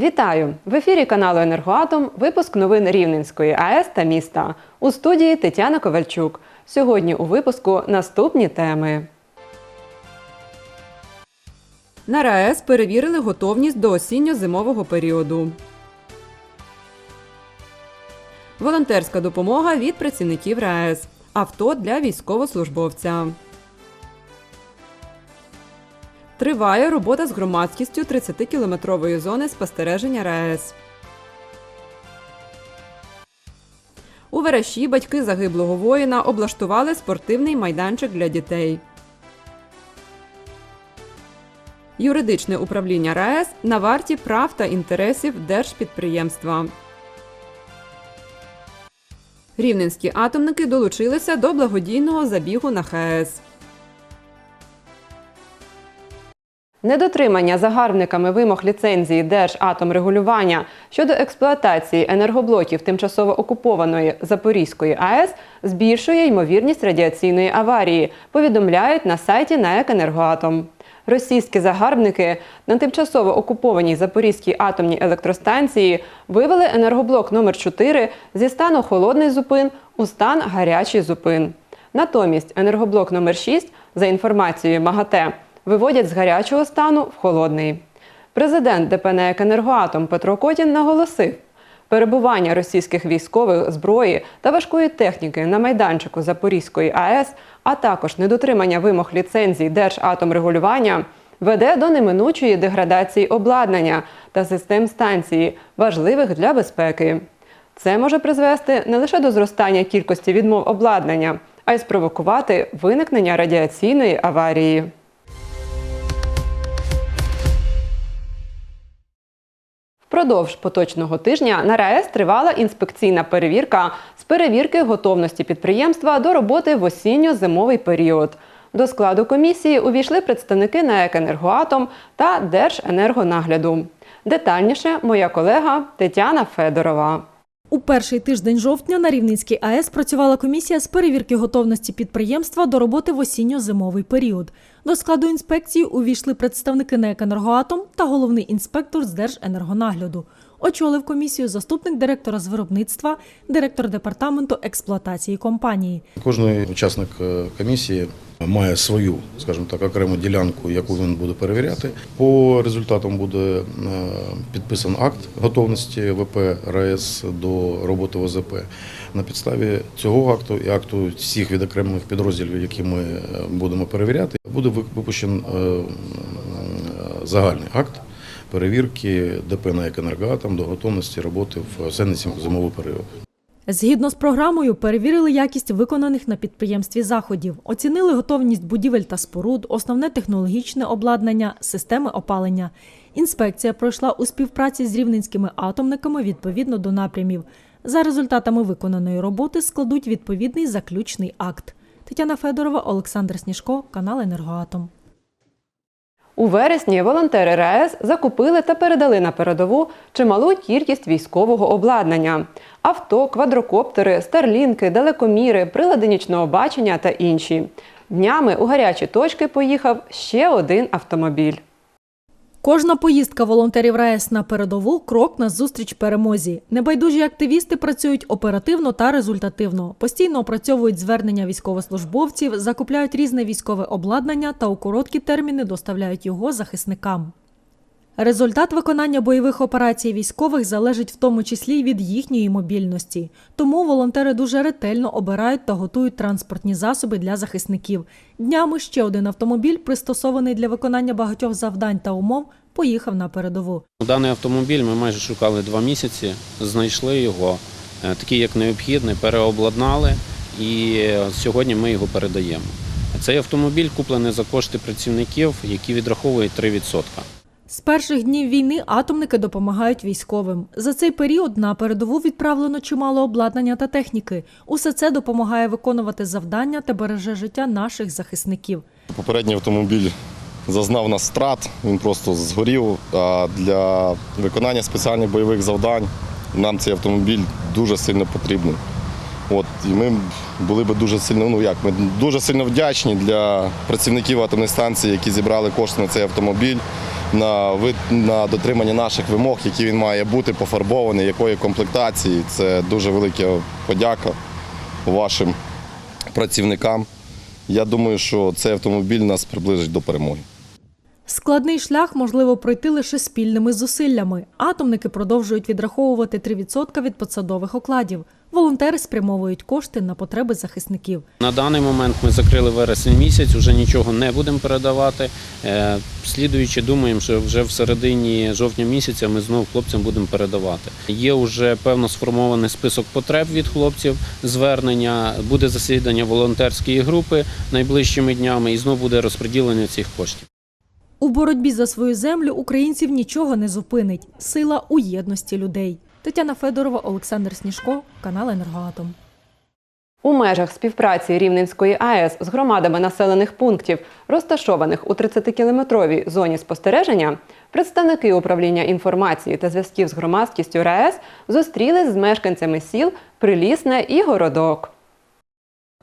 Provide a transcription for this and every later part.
Вітаю! В ефірі каналу Енергоатом випуск новин Рівненської АЕС та міста. У студії Тетяна Ковальчук. Сьогодні у випуску наступні теми. На РаЕС перевірили готовність до осінньо-зимового періоду. Волонтерська допомога від працівників РаЕС. Авто для військовослужбовця. Триває робота з громадськістю 30-кілометрової зони спостереження РаЕС. У Вереші батьки загиблого воїна облаштували спортивний майданчик для дітей. Юридичне управління РаЕС на варті прав та інтересів держпідприємства. Рівненські атомники долучилися до благодійного забігу на ХАЕС. Недотримання загарбниками вимог ліцензії Держатомрегулювання щодо експлуатації енергоблоків тимчасово окупованої Запорізької АЕС збільшує ймовірність радіаційної аварії, повідомляють на сайті НАЕК «Енергоатом». Російські загарбники на тимчасово окупованій Запорізькій атомній електростанції вивели енергоблок номер 4 зі стану холодний зупин у стан гарячий зупин. Натомість енергоблок номер 6 за інформацією МАГАТЕ, виводять з гарячого стану в холодний. Президент ДП «НАЕК «Енергоатом» Петро Котін наголосив, перебування російських військових зброї та важкої техніки на майданчику Запорізької АЕС, а також недотримання вимог ліцензій Держатомрегулювання веде до неминучої деградації обладнання та систем станції, важливих для безпеки. Це може призвести не лише до зростання кількості відмов обладнання, а й спровокувати виникнення радіаційної аварії. Впродовж поточного тижня на РаЕС тривала інспекційна перевірка з перевірки готовності підприємства до роботи в осінньо-зимовий період. До складу комісії увійшли представники НАЕК «Енергоатом» та Держенергонагляду. Детальніше моя колега Тетяна Федорова. У перший тиждень жовтня на Рівненській АЕС працювала комісія з перевірки готовності підприємства до роботи в осінньо-зимовий період. До складу інспекції увійшли представники НЕК «Енергоатом» та головний інспектор з Держенергонагляду. Очолив комісію заступник директора з виробництва, директор департаменту експлуатації компанії. Кожний учасник е, комісії має свою, скажімо так, окрему ділянку, яку він буде перевіряти. По результатам буде е, підписан акт готовності ВП РАЕС до роботи ОЗП. На підставі цього акту і акту всіх відокремлених підрозділів, які ми е, будемо перевіряти, буде випущен е, загальний акт перевірки ДП на «Енергоатом» до готовності роботи в осінньо-зимовий період. Згідно з програмою, перевірили якість виконаних на підприємстві заходів, оцінили готовність будівель та споруд, основне технологічне обладнання, системи опалення. Інспекція пройшла у співпраці з рівненськими атомниками відповідно до напрямів. За результатами виконаної роботи складуть відповідний заключний акт. Тетяна Федорова, Олександр Сніжко, канал Енергоатом. У вересні волонтери РаЕС закупили та передали на передову чималу кількість військового обладнання: авто, квадрокоптери, старлінки, далекоміри, прилади нічного бачення та інші. Днями у гарячі точки поїхав ще один автомобіль. Кожна поїздка волонтерів РаЕС на передову крок на зустріч перемозі. Небайдужі активісти працюють оперативно та результативно, постійно опрацьовують звернення військовослужбовців, закупляють різне військове обладнання та у короткі терміни доставляють його захисникам. Результат виконання бойових операцій військових залежить в тому числі й від їхньої мобільності. Тому волонтери дуже ретельно обирають та готують транспортні засоби для захисників. Днями ще один автомобіль, пристосований для виконання багатьох завдань та умов, поїхав на передову. Даний автомобіль ми майже шукали два місяці, знайшли його, е, такий як необхідний, переобладнали і е, сьогодні ми його передаємо. Цей автомобіль куплений за кошти працівників, які відраховують 3%. З перших днів війни атомники допомагають військовим. За цей період на передову відправлено чимало обладнання та техніки. Усе це допомагає виконувати завдання та береже життя наших захисників. Попередній автомобіль зазнав нас страт, він просто згорів. А для виконання спеціальних бойових завдань нам цей автомобіль дуже сильно потрібний. От, і ми були б дуже сильно, ну як, ми дуже сильно вдячні для працівників атомної станції, які зібрали кошти на цей автомобіль. На, вид- на дотримання наших вимог, які він має бути пофарбований, якої комплектації. Це дуже велика подяка вашим працівникам. Я думаю, що цей автомобіль нас приближить до перемоги. Складний шлях можливо пройти лише спільними зусиллями. Атомники продовжують відраховувати 3% від посадових окладів. Волонтери спрямовують кошти на потреби захисників. На даний момент ми закрили вересень місяць, вже нічого не будемо передавати. Е, Слідуючи, думаємо, що вже в середині жовтня місяця ми знову хлопцям будемо передавати. Є вже певно сформований список потреб від хлопців, звернення, буде засідання волонтерської групи найближчими днями і знову буде розподілення цих коштів. У боротьбі за свою землю українців нічого не зупинить. Сила у єдності людей. Тетяна Федорова, Олександр Сніжко, канал Енергоатом. У межах співпраці Рівненської АЕС з громадами населених пунктів, розташованих у 30-кілометровій зоні спостереження, представники управління інформації та зв'язків з громадськістю РаЕС зустрілись з мешканцями сіл Прилісне і Городок.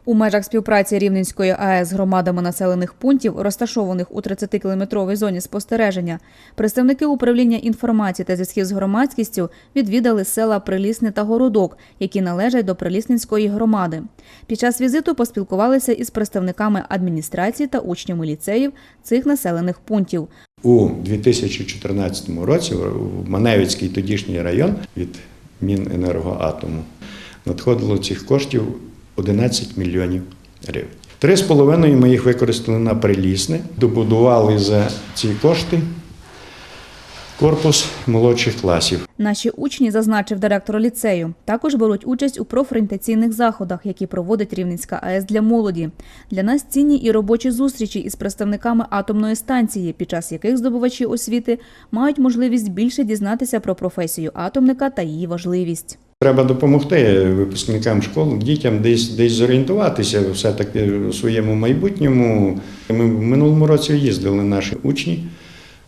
У межах співпраці Рівненської АЕС з громадами населених пунктів, розташованих у 30-кілометровій зоні спостереження, представники управління інформації та зв'язків з громадськістю відвідали села Прилісне та Городок, які належать до Прилісненської громади. Під час візиту поспілкувалися із представниками адміністрації та учнями ліцеїв цих населених пунктів. У 2014 році в Маневицький тодішній район від Міненергоатому надходило цих коштів 11 мільйонів гривень. Три з половиною ми їх використали на прилісне, добудували за ці кошти корпус молодших класів. Наші учні, зазначив директор ліцею, також беруть участь у профорієнтаційних заходах, які проводить Рівненська АЕС для молоді. Для нас цінні і робочі зустрічі із представниками атомної станції, під час яких здобувачі освіти мають можливість більше дізнатися про професію атомника та її важливість. Треба допомогти випускникам школ, дітям десь десь зорієнтуватися все-таки у своєму майбутньому. Ми в минулому році їздили наші учні.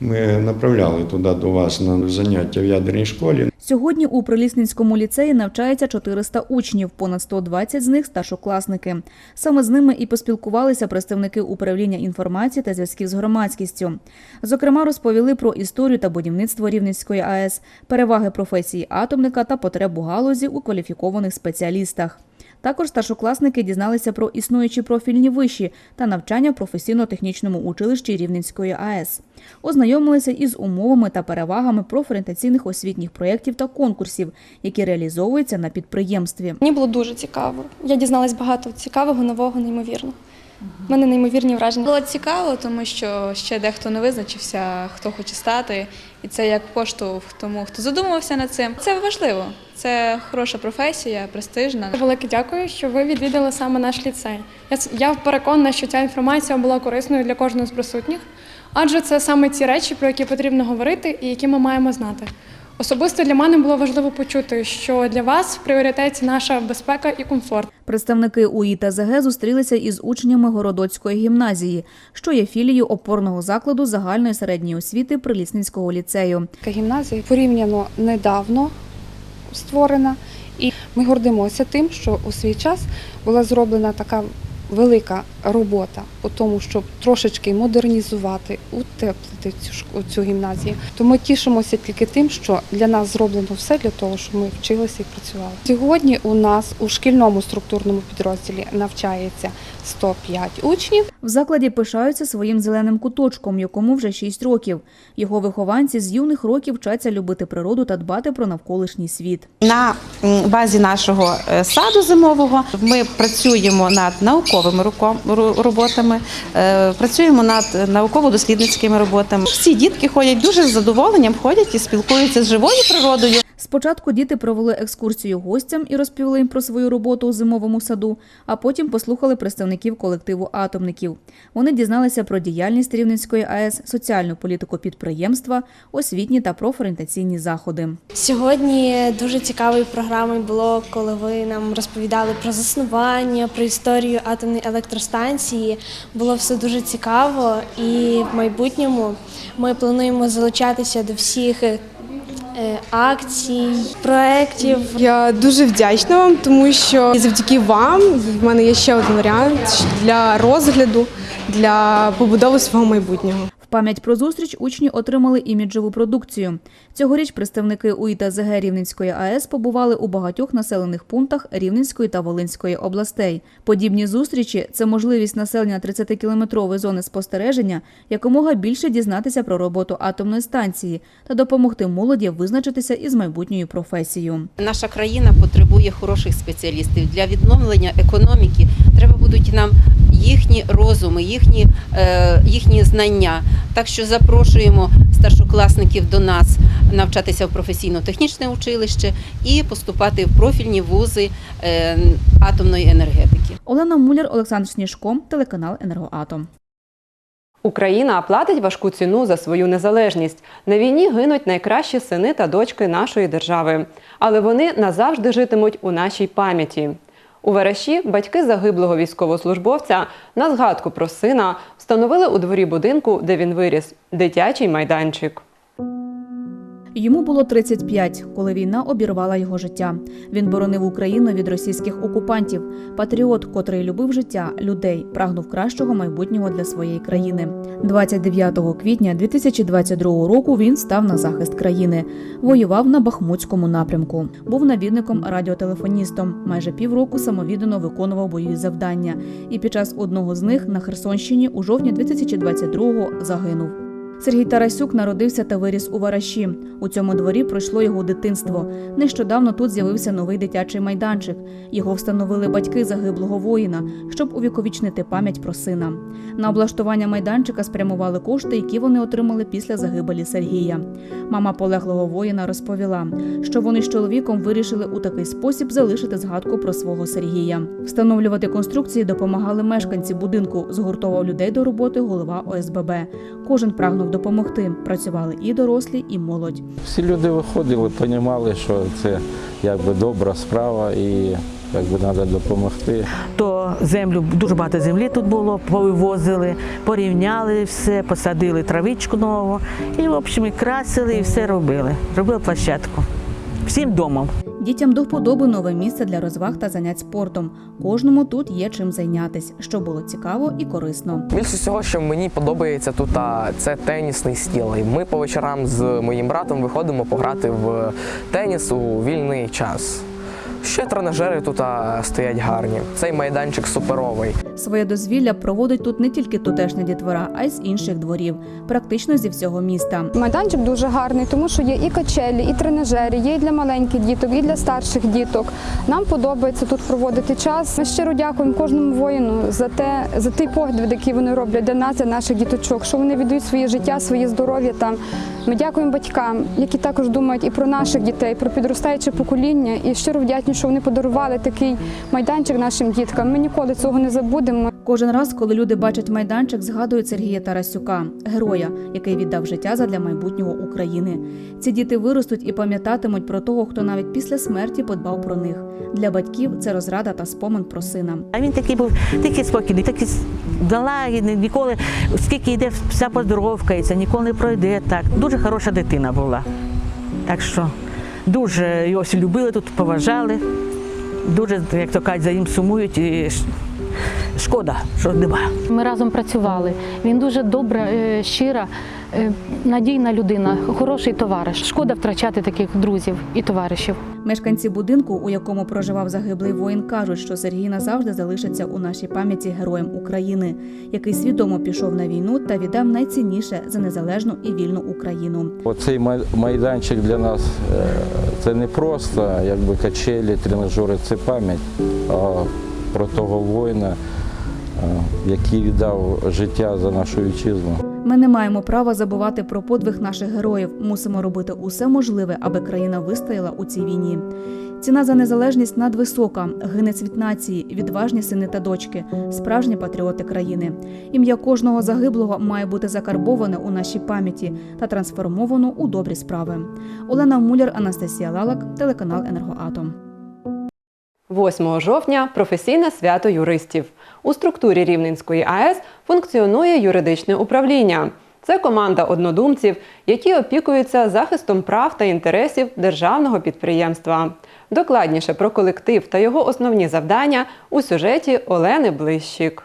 Ми направляли туди до вас на заняття в ядерній школі. Сьогодні у Прилісненському ліцеї навчається 400 учнів, понад 120 з них старшокласники. Саме з ними і поспілкувалися представники управління інформації та зв'язків з громадськістю. Зокрема, розповіли про історію та будівництво Рівненської АЕС, переваги професії атомника та потребу галузі у кваліфікованих спеціалістах. Також старшокласники дізналися про існуючі профільні виші та навчання в професійно-технічному училищі Рівненської АЕС. Ознайомилися із умовами та перевагами профорієнтаційних освітніх проєктів та конкурсів, які реалізовуються на підприємстві. Мені було дуже цікаво. Я дізналась багато цікавого, нового, неймовірно. У мене неймовірні враження. Було цікаво, тому що ще дехто не визначився, хто хоче стати, і це як поштовх тому, хто задумувався над цим. Це важливо. Це хороша професія, престижна. Велике дякую, що ви відвідали саме наш ліцей. Я, переконана, що ця інформація була корисною для кожного з присутніх, адже це саме ті речі, про які потрібно говорити і які ми маємо знати. Особисто для мене було важливо почути, що для вас в пріоритеті наша безпека і комфорт. Представники УІ та ЗГ зустрілися із учнями Городоцької гімназії, що є філією опорного закладу загальної середньої освіти Прилісненського ліцею. Гімназія порівняно недавно створена, і ми гордимося тим, що у свій час була зроблена така велика робота у тому, щоб трошечки модернізувати, утеплити цю цю гімназію. То ми тішимося тільки тим, що для нас зроблено все для того, щоб ми вчилися і працювали. Сьогодні у нас у шкільному структурному підрозділі навчається 105 учнів. В закладі пишаються своїм зеленим куточком, якому вже 6 років. Його вихованці з юних років вчаться любити природу та дбати про навколишній світ. На базі нашого е, саду зимового ми працюємо над науковими роботами, е, працюємо над науково-дослідницькими роботами. Всі дітки ходять дуже з задоволенням, ходять і спілкуються з живою природою. Спочатку діти провели екскурсію гостям і розповіли їм про свою роботу у зимовому саду, а потім послухали представників колективу атомників. Вони дізналися про діяльність Рівненської АЕС, соціальну політику підприємства, освітні та профорієнтаційні заходи. Сьогодні дуже цікавою програмою було, коли ви нам розповідали про заснування, про історію атомної електростанції. Було все дуже цікаво, і в майбутньому ми плануємо залучатися до всіх е, акцій, проєктів. Я дуже вдячна вам, тому що завдяки вам в мене є ще один варіант для розгляду, для побудови свого майбутнього. Пам'ять про зустріч учні отримали іміджеву продукцію. Цьогоріч представники УІ Рівненської АЕС побували у багатьох населених пунктах Рівненської та Волинської областей. Подібні зустрічі це можливість населення 30-кілометрової зони спостереження якомога більше дізнатися про роботу атомної станції та допомогти молоді визначитися із майбутньою професією. Наша країна потребує хороших спеціалістів для відновлення економіки. Треба будуть нам їхні розуми, їхні, е, їхні знання. Так що запрошуємо старшокласників до нас навчатися в професійно-технічне училище і поступати в профільні вузи е, атомної енергетики. Олена Муляр, Олександр Сніжко, телеканал Енергоатом. Україна платить важку ціну за свою незалежність. На війні гинуть найкращі сини та дочки нашої держави, але вони назавжди житимуть у нашій пам'яті. У Вараші батьки загиблого військовослужбовця на згадку про сина встановили у дворі будинку, де він виріс, дитячий майданчик. Йому було 35, коли війна обірвала його життя. Він боронив Україну від російських окупантів. Патріот, котрий любив життя, людей, прагнув кращого майбутнього для своєї країни. 29 квітня 2022 року він став на захист країни. Воював на Бахмутському напрямку. Був навідником радіотелефоністом. Майже півроку самовіддано виконував бойові завдання. І під час одного з них на Херсонщині у жовтні 2022-го загинув. Сергій Тарасюк народився та виріс у Вараші. У цьому дворі пройшло його дитинство. Нещодавно тут з'явився новий дитячий майданчик. Його встановили батьки загиблого воїна, щоб увіковічнити пам'ять про сина. На облаштування майданчика спрямували кошти, які вони отримали після загибелі Сергія. Мама полеглого воїна розповіла, що вони з чоловіком вирішили у такий спосіб залишити згадку про свого Сергія. Встановлювати конструкції допомагали мешканці будинку. Згуртовував людей до роботи голова ОСББ. Кожен прагнув допомогти. Працювали і дорослі, і молодь. Всі люди виходили, розуміли, що це якби добра справа і якби треба допомогти. то землю дуже багато землі тут було, повивозили, порівняли все, посадили травичку нову і, в общем, і красили, і все робили. Робили площадку. Всім домом. Дітям до вподоби нове місце для розваг та занять спортом. Кожному тут є чим зайнятись, що було цікаво і корисно. Більше всього, що мені подобається тут, це тенісний стіл. І Ми по вечорам з моїм братом виходимо пограти в теніс у вільний час. Ще тренажери тут стоять гарні. Цей майданчик суперовий. Своє дозвілля проводить тут не тільки тутешня дітвора, а й з інших дворів, практично зі всього міста. Майданчик дуже гарний, тому що є і качелі, і тренажери, є і для маленьких діток, і для старших діток. Нам подобається тут проводити час. Ми щиро дякуємо кожному воїну за те, за той погляд, який вони роблять для нас, для наших діточок, що вони віддають своє життя, своє здоров'я там. Ми дякуємо батькам, які також думають і про наших дітей, про підростаюче покоління. І щиро вдячні, що вони подарували такий майданчик нашим діткам. Ми ніколи цього не забудемо. Кожен раз, коли люди бачать майданчик, згадують Сергія Тарасюка, героя, який віддав життя задля майбутнього України. Ці діти виростуть і пам'ятатимуть про того, хто навіть після смерті подбав про них. Для батьків це розрада та спомин про сина. А він такий був такий спокійний, такий залагідний, ніколи, скільки йде, вся поздоровкається, ніколи не пройде так. Дуже хороша дитина була. Так що дуже його любили тут, поважали. Дуже, як то кажуть, за ним сумують. І шкода, що немає. Ми разом працювали. Він дуже добра, е, щира, е, надійна людина, хороший товариш. Шкода втрачати таких друзів і товаришів. Мешканці будинку, у якому проживав загиблий воїн, кажуть, що Сергій назавжди залишиться у нашій пам'яті героєм України, який свідомо пішов на війну та віддав найцінніше за незалежну і вільну Україну. Оцей май- майданчик для нас е, це не просто якби качелі, тренажери, це пам'ять про того воїна, е, який віддав життя за нашу вітчизну. Ми не маємо права забувати про подвиг наших героїв. Мусимо робити усе можливе, аби країна вистояла у цій війні. Ціна за незалежність надвисока. Гине цвіт нації, відважні сини та дочки, справжні патріоти країни. Ім'я кожного загиблого має бути закарбоване у нашій пам'яті та трансформовано у добрі справи. Олена Муляр, Анастасія Лалак, телеканал Енергоатом. 8 жовтня професійне свято юристів. У структурі Рівненської АЕС функціонує юридичне управління. Це команда однодумців, які опікуються захистом прав та інтересів державного підприємства. Докладніше про колектив та його основні завдання у сюжеті Олени Блищик.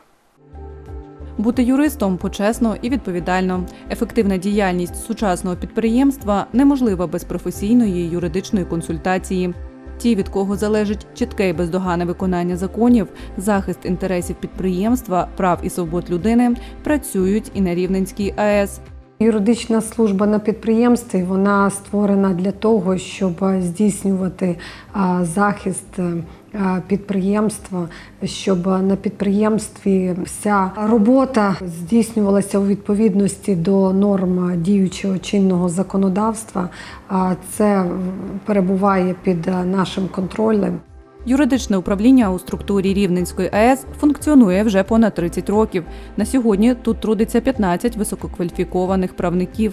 Бути юристом почесно і відповідально. Ефективна діяльність сучасного підприємства неможлива без професійної юридичної консультації. Ті, від кого залежить чітке і бездоганне виконання законів, захист інтересів підприємства, прав і свобод людини, працюють і на Рівненській АЕС. Юридична служба на підприємстві вона створена для того, щоб здійснювати захист підприємства, щоб на підприємстві вся робота здійснювалася у відповідності до норм діючого чинного законодавства. А це перебуває під е, нашим контролем. Юридичне управління у структурі Рівненської АЕС функціонує вже понад 30 років. На сьогодні тут трудиться 15 висококваліфікованих правників.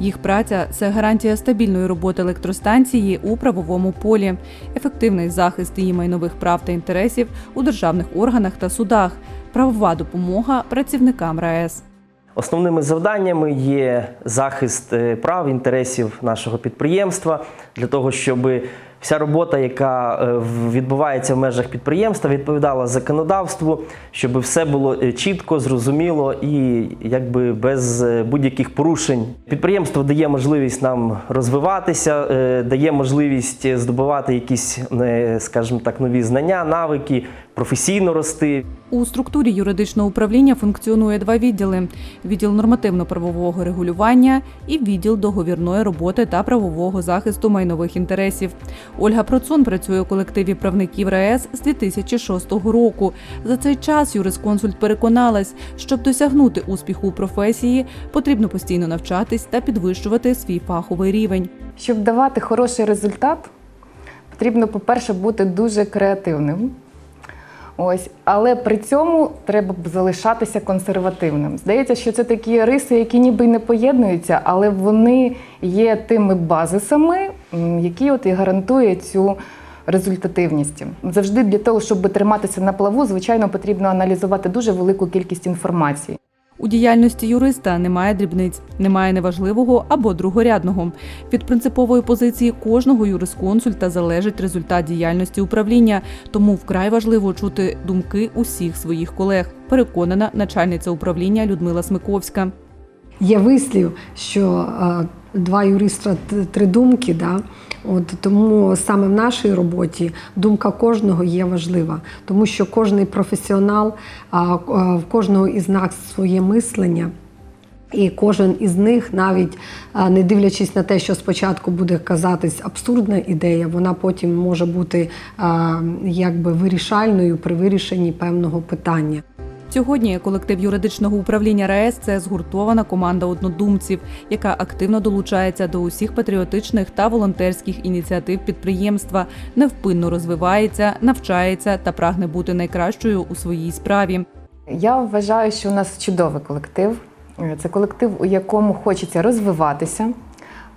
Їх праця це гарантія стабільної роботи електростанції у правовому полі, ефективний захист її майнових прав та інтересів у державних органах та судах, правова допомога працівникам РаЕС. Основними завданнями є захист е, прав інтересів нашого підприємства для того, щоб вся робота, яка е, відбувається в межах підприємства, відповідала законодавству, щоб все було е, чітко, зрозуміло і якби без е, будь-яких порушень. Підприємство дає можливість нам розвиватися, дає можливість здобувати якісь, скажімо так, нові знання, навики, професійно рости. У структурі юридичного управління функціонує два відділи: відділ нормативно-правового регулювання і відділ договірної роботи та правового захисту майнових інтересів. Ольга Процун працює у колективі правників РаЕС з 2006 року. За цей час юрисконсульт переконалась, щоб досягнути успіху у професії, потрібно постійно навчатись та підвищувати свій фаховий рівень. Щоб давати хороший результат, потрібно, по-перше, бути дуже креативним. Ось, але при цьому треба б залишатися консервативним. Здається, що це такі риси, які ніби не поєднуються, але вони є тими базисами, які от і гарантує цю результативність. Завжди для того, щоб триматися на плаву, звичайно, потрібно аналізувати дуже велику кількість інформації. У діяльності юриста немає дрібниць, немає неважливого або другорядного. Від принципової позиції кожного юрисконсульта залежить результат діяльності управління, тому вкрай важливо чути думки усіх своїх колег. Переконана начальниця управління Людмила Смиковська. Є вислів, що е, два юриста три думки. Да? От, тому саме в нашій роботі думка кожного є важлива, тому що кожний професіонал, в кожного із нас своє мислення. І кожен із них, навіть не дивлячись на те, що спочатку буде казатись абсурдна ідея, вона потім може бути якби вирішальною при вирішенні певного питання. Сьогодні колектив юридичного управління РаЕС це згуртована команда однодумців, яка активно долучається до усіх патріотичних та волонтерських ініціатив підприємства, невпинно розвивається, навчається та прагне бути найкращою у своїй справі. Я вважаю, що у нас чудовий колектив. Це колектив, у якому хочеться розвиватися,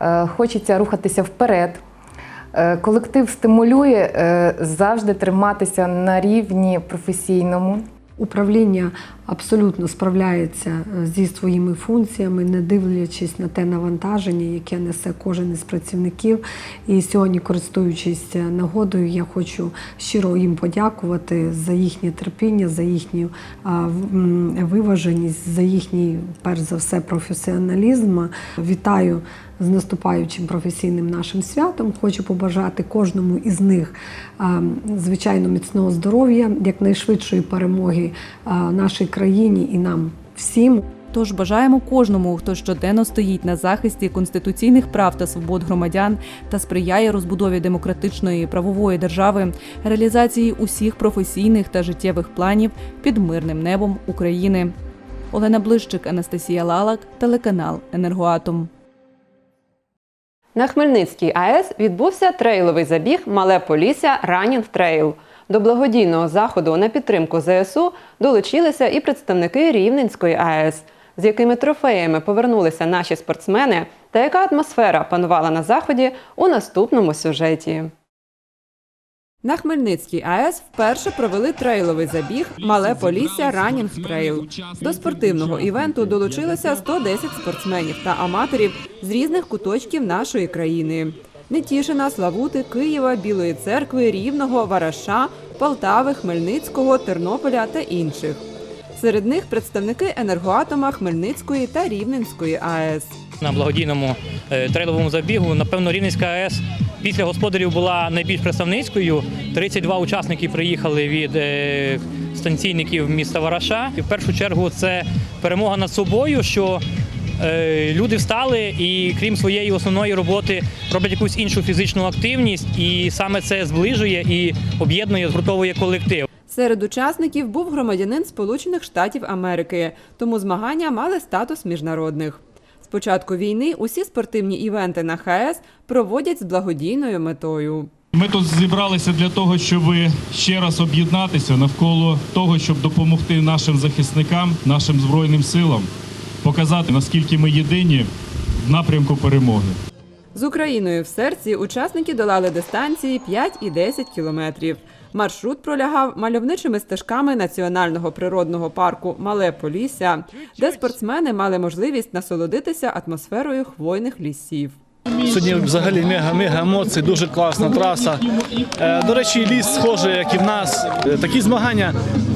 е, хочеться рухатися вперед. Е, Колектив стимулює е, завжди триматися на рівні професійному. Управління абсолютно справляється е, зі своїми функціями, не дивлячись на те навантаження, яке несе кожен із працівників. І сьогодні, користуючись е, нагодою, я хочу щиро їм подякувати за їхнє терпіння, за їхню виваженість, за їхній, перш за все, професіоналізм. Вітаю з наступаючим професійним нашим святом. Хочу побажати кожному із них звичайно міцного здоров'я, якнайшвидшої перемоги нашій країні і нам всім. Тож бажаємо кожному, хто щоденно стоїть на захисті конституційних прав та свобод громадян та сприяє розбудові демократичної правової держави, реалізації усіх професійних та життєвих планів під мирним небом України. Олена Блищик, Анастасія Лалак, телеканал Енергоатом. На Хмельницькій АЕС відбувся трейловий забіг Мале Полісся Ранінг Трейл. До благодійного заходу на підтримку ЗСУ долучилися і представники Рівненської АЕС, з якими трофеями повернулися наші спортсмени, та яка атмосфера панувала на заході у наступному сюжеті. На Хмельницькій АЕС вперше провели трейловий забіг Мале Полісся Ранінг Трейл. До спортивного івенту долучилося 110 спортсменів та аматорів з різних куточків нашої країни. Нетішина, Славути, Києва, Білої церкви, Рівного, Вараша, Полтави, Хмельницького, Тернополя та інших. Серед них представники енергоатома Хмельницької та Рівненської АЕС. На благодійному е, трейловому забігу, напевно, Рівненська АЕС після господарів була найбільш представницькою. 32 учасники приїхали від е, станційників міста Вараша. І в першу чергу це перемога над собою, що е, люди встали і крім своєї основної роботи роблять якусь іншу фізичну активність, і саме це зближує і об'єднує, згуртовує колектив. Серед учасників був громадянин Сполучених Штатів Америки, тому змагання мали статус міжнародних. Початку війни усі спортивні івенти на ХАЕС проводять з благодійною метою. Ми тут зібралися для того, щоб ще раз об'єднатися навколо того, щоб допомогти нашим захисникам, нашим збройним силам, показати наскільки ми єдині в напрямку перемоги. З Україною в серці учасники долали дистанції 5 і 10 кілометрів. Маршрут пролягав мальовничими стежками національного природного парку Мале Полісся, де спортсмени мали можливість насолодитися атмосферою хвойних лісів. Сьогодні взагалі мега-мега емоції, дуже класна траса. Е, До речі, ліс схожий, як і в нас. Е, Такі змагання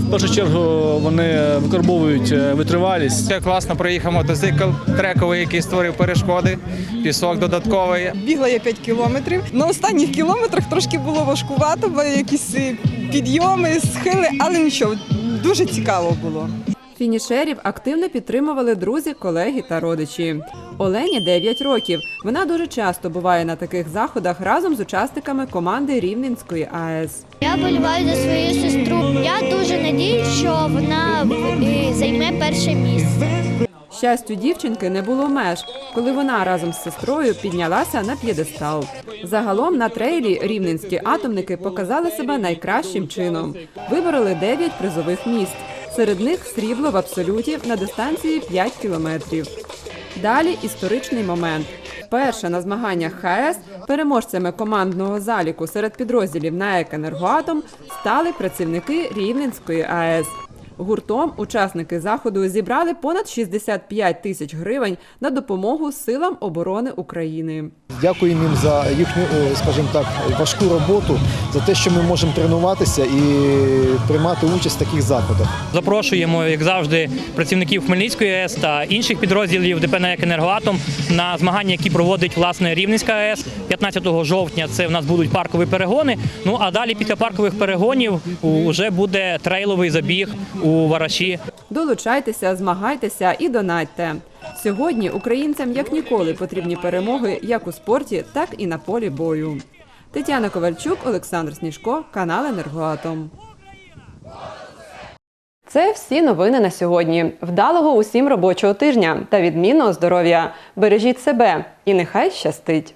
в першу чергу вони викарбовують е, витривалість. Це класно проїхав мотоцикл трековий, який створив перешкоди, пісок додатковий. Бігла я 5 кілометрів. На останніх кілометрах трошки було важкувато, бо якісь е, підйоми, схили, але нічого, дуже цікаво було. Фінішерів активно підтримували друзі, колеги та родичі. Олені 9 років. Вона дуже часто буває на таких заходах разом з учасниками команди Рівненської АЕС. Я боліваю за свою сестру. Я дуже надіюсь, що вона займе перше місце. Щастю дівчинки не було меж, коли вона разом з сестрою піднялася на п'єдестал. Загалом на трейлі рівненські атомники показали себе найкращим чином. Вибороли 9 призових місць. Серед них срібло в абсолюті на дистанції 5 кілометрів. Далі історичний момент. Перша на змаганнях ХАЕС переможцями командного заліку серед підрозділів НАЕК «Енергоатом» стали працівники Рівненської АЕС. Гуртом учасники заходу зібрали понад 65 тисяч гривень на допомогу силам оборони України. Дякуємо їм за їхню, о, скажімо так, важку роботу, за те, що ми можемо тренуватися і приймати участь в таких заходах. Запрошуємо, як завжди, працівників Хмельницької АЕС та інших підрозділів ДП «НАЕК «Енергоатом» на змагання, які проводить власне Рівненська АЕС. 15 жовтня це в нас будуть паркові перегони. Ну а далі після паркових перегонів вже буде трейловий забіг у Вараші. Долучайтеся, змагайтеся і донатьте. Сьогодні українцям як ніколи потрібні перемоги як у спорті, так і на полі бою. Тетяна Ковальчук, Олександр Сніжко, канал Енергоатом. Це всі новини на сьогодні. Вдалого усім робочого тижня та відмінного здоров'я. Бережіть себе і нехай щастить!